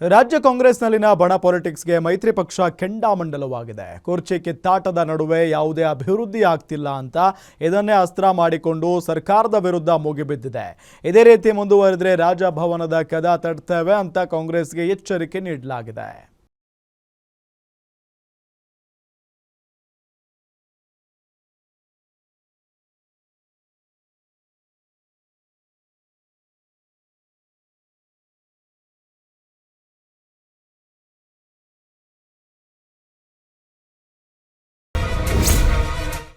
ರಾಜ್ಯ ಕಾಂಗ್ರೆಸ್ನಲ್ಲಿನ ಬಣ ಪಾಲಿಟಿಕ್ಸ್ಗೆ ಮೈತ್ರಿ ಪಕ್ಷ ಕೆಂಡಾಮಂಡಲವಾಗಿದೆ. ಕುರ್ಚಿ ಕಿತ್ತಾಟದ ನಡುವೆ ಯಾವುದೇ ಅಭಿವೃದ್ಧಿ ಆಗ್ತಿಲ್ಲ ಅಂತ ಇದನ್ನೇ ಅಸ್ತ್ರ ಮಾಡಿಕೊಂಡು ಸರ್ಕಾರದ ವಿರುದ್ಧ ಮುಗಿಬಿದ್ದಿದೆ ಇದೇ ರೀತಿ ಮುಂದುವರೆದ್ರೆ ರಾಜಭವನದ ಕದ ತಡ್ತೇವೆ ಅಂತ ಕಾಂಗ್ರೆಸ್ಗೆ ಎಚ್ಚರಿಕೆ ನೀಡಲಾಗಿದೆ.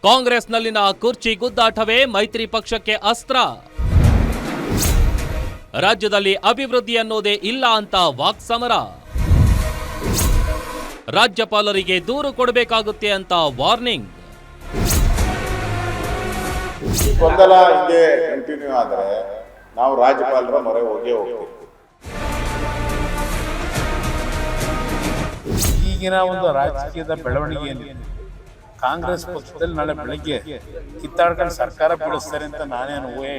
ಕಾಂಗ್ರೆಸ್ನಲ್ಲಿನ ಕುರ್ಚಿ ಗುದ್ದಾಟವೇ ಮೈತ್ರಿ ಪಕ್ಷಕ್ಕೆ ಅಸ್ತ್ರ. ರಾಜ್ಯದಲ್ಲಿ ಅಭಿವೃದ್ಧಿ ಅನ್ನೋದೇ ಇಲ್ಲ ಅಂತ ವಾಕ್ಸಮರ. ರಾಜ್ಯಪಾಲರಿಗೆ ದೂರು ಕೊಡಬೇಕಾಗುತ್ತೆ ಅಂತ ವಾರ್ನಿಂಗ್. ಈ ಗೊಂದಲ ಹಿಂಗೆ ಕಂಟಿನ್ಯೂ ಆದರೆ ನಾವು ರಾಜ್ಯಪಾಲರ ಮೊರೆ ಹೋಗೇ ಹೋಗ್ತೀವಿ. ಈಗಿನ ಒಂದು ರಾಜಕೀಯದ ಬೆಳವಣಿಗೆಯಲ್ಲಿ ಕಾಂಗ್ರೆಸ್ ಪಕ್ಷದಲ್ಲಿ ನಾಳೆ ಬೆಳಿಗ್ಗೆ ಕಿತ್ತಾಡ್ಕೊಂಡು ಸರ್ಕಾರ ಬೀಳಿಸ್ತಾರೆ ಅಂತ ನಾನೇನು ಊಹೆ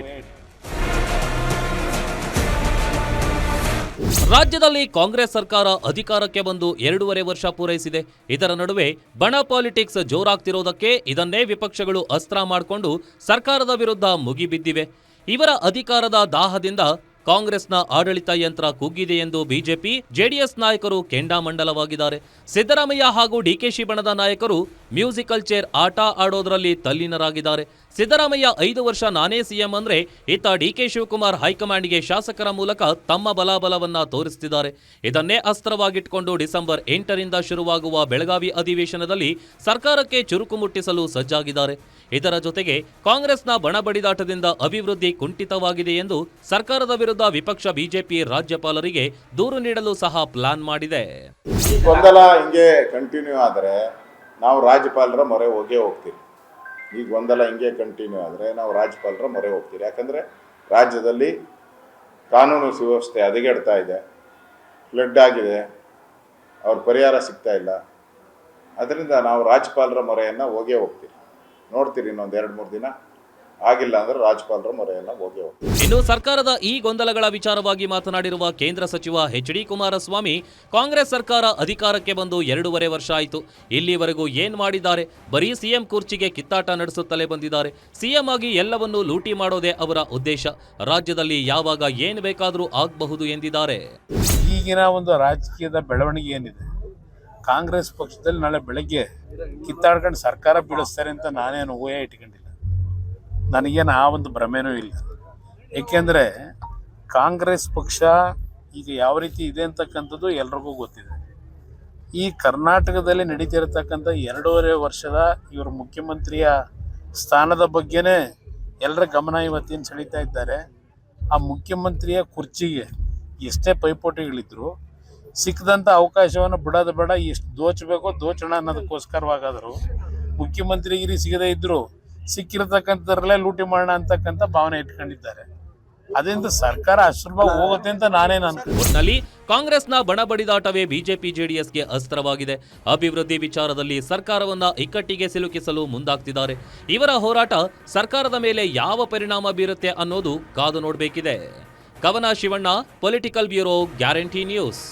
ರಾಜ್ಯದಲ್ಲಿ ಕಾಂಗ್ರೆಸ್ ಸರ್ಕಾರ ಅಧಿಕಾರಕ್ಕೆ ಬಂದು ಎರಡೂವರೆ ವರ್ಷ ಪೂರೈಸಿದೆ. ಇದರ ನಡುವೆ ಬಣ ಪಾಲಿಟಿಕ್ಸ್ ಜೋರಾಗ್ತಿರೋದಕ್ಕೆ ಇದನ್ನೇ ವಿಪಕ್ಷಗಳು ಅಸ್ತ್ರ ಮಾಡಿಕೊಂಡು ಸರ್ಕಾರದ ವಿರುದ್ಧ ಮುಗಿಬಿದ್ದಿವೆ. ಇವರ ಅಧಿಕಾರದ ದಾಹದಿಂದ ಕಾಂಗ್ರೆಸ್ನ ಆಡಳಿತ ಯಂತ್ರ ಕುಗ್ಗಿದೆ ಎಂದು ಬಿಜೆಪಿ, ಜೆಡಿಎಸ್ ನಾಯಕರು ಕೆಂಡಾಮಂಡಲವಾಗಿದ್ದಾರೆ. ಸಿದ್ದರಾಮಯ್ಯ ಹಾಗೂ ಡಿಕೆಶಿ ಬಣದ ನಾಯಕರು ಮ್ಯೂಸಿಕಲ್ ಚೇರ್ ಆಟ ಆಡೋದ್ರಲ್ಲಿ ತಲ್ಲೀನರಾಗಿದ್ದಾರೆ. ಸಿದ್ದರಾಮಯ್ಯ ಐದು ವರ್ಷ ನಾನೇ ಸಿಎಂ ಅಂದ್ರೆ ಇತ್ತ ಡಿಕೆ ಶಿವಕುಮಾರ್ ಹೈಕಮಾಂಡ್ಗೆ ಶಾಸಕರ ಮೂಲಕ ತಮ್ಮ ಬಲಾಬಲವನ್ನ ತೋರಿಸುತ್ತಿದ್ದಾರೆ ಇದನ್ನೇ ಅಸ್ತ್ರವಾಗಿಟ್ಟುಕೊಂಡು ಡಿಸೆಂಬರ್ ಎಂಟರಿಂದ ಶುರುವಾಗುವ ಬೆಳಗಾವಿ ಅಧಿವೇಶನದಲ್ಲಿ ಸರ್ಕಾರಕ್ಕೆ ಚುರುಕು ಮುಟ್ಟಿಸಲು ಸಜ್ಜಾಗಿದ್ದಾರೆ. ಇದರ ಜೊತೆಗೆ ಕಾಂಗ್ರೆಸ್ನ ಬಣಬಡಿದಾಟದಿಂದ ಅಭಿವೃದ್ಧಿ ಕುಂಠಿತವಾಗಿದೆ ಎಂದು ಸರ್ಕಾರದ ವಿರುದ್ಧ ವಿಪಕ್ಷ ಬಿಜೆಪಿ ರಾಜ್ಯಪಾಲರಿಗೆ ದೂರು ನೀಡಲು ಸಹ ಪ್ಲಾನ್ ಮಾಡಿದೆ. ಗೊಂದಲ ಹಿಂಗೆ ಕಂಟಿನ್ಯೂ ಆದರೆ ನಾವು ರಾಜ್ಯಪಾಲರ ಮೊರೆ ಹೋಗೇ ಹೋಗ್ತೀವಿ. ಈಗ ಒಂದಲ್ಲ ಹಿಂಗೆ ಕಂಟಿನ್ಯೂ ಆದರೆ ನಾವು ರಾಜ್ಯಪಾಲರ ಮೊರೆ ಹೋಗ್ತೀವಿ ಯಾಕಂದರೆ ರಾಜ್ಯದಲ್ಲಿ ಕಾನೂನು ಸುವ್ಯವಸ್ಥೆ ಹದಗೆಡ್ತಾ ಇದೆ. ಫ್ಲಡ್ ಆಗಿದೆ. ಅವ್ರ ಪರಿಹಾರ ಸಿಗ್ತಾ ಇಲ್ಲ. ಅದರಿಂದ ನಾವು ರಾಜ್ಯಪಾಲರ ಮೊರೆಯನ್ನು ಹೋಗೇ ಹೋಗ್ತೀವಿ ನೋಡ್ತೀರಿ ಇನ್ನೊಂದು ಎರಡು ಮೂರು ದಿನ. ಆಗಿಲ್ಲ ಅಂದ್ರೆ ರಾಜ್ಯಪಾಲರ ಮೊರೆಯನ್ನು ಹೋಗಿ ಹೋಗ್ತೀವಿ ಇನ್ನು ಸರ್ಕಾರದ ಈ ಗೊಂದಲಗಳ ವಿಚಾರವಾಗಿ ಮಾತನಾಡಿರುವ ಕೇಂದ್ರ ಸಚಿವ ಎಚ್ ಡಿ ಕುಮಾರಸ್ವಾಮಿ ಕಾಂಗ್ರೆಸ್ ಸರ್ಕಾರ ಅಧಿಕಾರಕ್ಕೆ ಬಂದು ಎರಡೂವರೆ ವರ್ಷ ಆಯಿತು. ಇಲ್ಲಿವರೆಗೂ ಏನ್ ಮಾಡಿದ್ದಾರೆ? ಬರೀ ಸಿಎಂ ಕುರ್ಚಿಗೆ ಕಿತ್ತಾಟ ನಡೆಸುತ್ತಲೇ ಬಂದಿದ್ದಾರೆ. ಸಿಎಂ ಆಗಿ ಎಲ್ಲವನ್ನೂ ಲೂಟಿ ಮಾಡೋದೇ ಅವರ ಉದ್ದೇಶ. ರಾಜ್ಯದಲ್ಲಿ ಯಾವಾಗ ಏನ್ ಬೇಕಾದರೂ ಆಗಬಹುದು ಎಂದಿದ್ದಾರೆ. ಈಗಿನ ಒಂದು ರಾಜಕೀಯದ ಬೆಳವಣಿಗೆ ಏನಿದೆ? ಕಾಂಗ್ರೆಸ್ ಪಕ್ಷದಲ್ಲಿ ನಾಳೆ ಬೆಳಗ್ಗೆ ಕಿತ್ತಾಡ್ಕೊಂಡು ಸರ್ಕಾರ ಬೀಳಿಸ್ತಾರೆ ಅಂತ ನಾನೇನು ಊಹೆ ಇಟ್ಕೊಂಡಿಲ್ಲ. ನನಗೇನು ಆ ಒಂದು ಭ್ರಮೆನೂ ಇಲ್ಲ. ಏಕೆಂದರೆ ಕಾಂಗ್ರೆಸ್ ಪಕ್ಷ ಈಗ ಯಾವ ರೀತಿ ಇದೆ ಅಂತಕ್ಕಂಥದ್ದು ಎಲ್ರಿಗೂ ಗೊತ್ತಿದೆ. ಈ ಕರ್ನಾಟಕದಲ್ಲಿ ನಡೀತಿರತಕ್ಕಂಥ ಎರಡೂವರೆ ವರ್ಷದ ಇವರ ಮುಖ್ಯಮಂತ್ರಿಯ ಸ್ಥಾನದ ಬಗ್ಗೆನೇ ಎಲ್ಲರ ಗಮನ ಇವತ್ತಿನ ಸೆಳೀತಾ ಇದ್ದಾರೆ. ಆ ಮುಖ್ಯಮಂತ್ರಿಯ ಕುರ್ಚಿಗೆ ಎಷ್ಟೇ ಪೈಪೋಟಿಗಳಿದ್ರು ಸಿಕ್ಕದಂಥ ಅವಕಾಶವನ್ನು ಬಿಡೋದು ಬೇಡ, ಎಷ್ಟು ದೋಚಬೇಕೋ ದೋಚಣ ಅನ್ನೋದಕ್ಕೋಸ್ಕರವಾಗಾದರೂ ಮುಖ್ಯಮಂತ್ರಿಗಿರಿ ಸಿಗದೇ ಇದ್ದರೂ ಸಿಕ್ಕಿರತಕ್ಕಂಥದ್ರಲ್ಲೇ ಲೂಟಿ ಮಾಡೋಣ ಅಂತಕ್ಕಂಥ ಭಾವನೆ ಇಟ್ಕೊಂಡಿದ್ದಾರೆ. ಅದರಿಂದ ಸರ್ಕಾರ ಅಶ್ರಮ ಹೋಗುತ್ತೆ ಅಂತ ನಾನೇನು ಒಟ್ನಲ್ಲಿ ಕಾಂಗ್ರೆಸ್ನ ಬಣ ಬಡಿದಾಟವೇ ಬಿಜೆಪಿ ಜೆಡಿಎಸ್ಗೆ ಅಸ್ತ್ರವಾಗಿದೆ. ಅಭಿವೃದ್ಧಿ ವಿಚಾರದಲ್ಲಿ ಸರ್ಕಾರವನ್ನ ಇಕ್ಕಟ್ಟಿಗೆ ಸಿಲುಕಿಸಲು ಮುಂದಾಗ್ತಿದ್ದಾರೆ. ಇವರ ಹೋರಾಟ ಸರ್ಕಾರದ ಮೇಲೆ ಯಾವ ಪರಿಣಾಮ ಬೀರುತ್ತೆ ಅನ್ನೋದು ಕಾದು ನೋಡಬೇಕಿದೆ. Kavana Shivanna political bureau guarantee news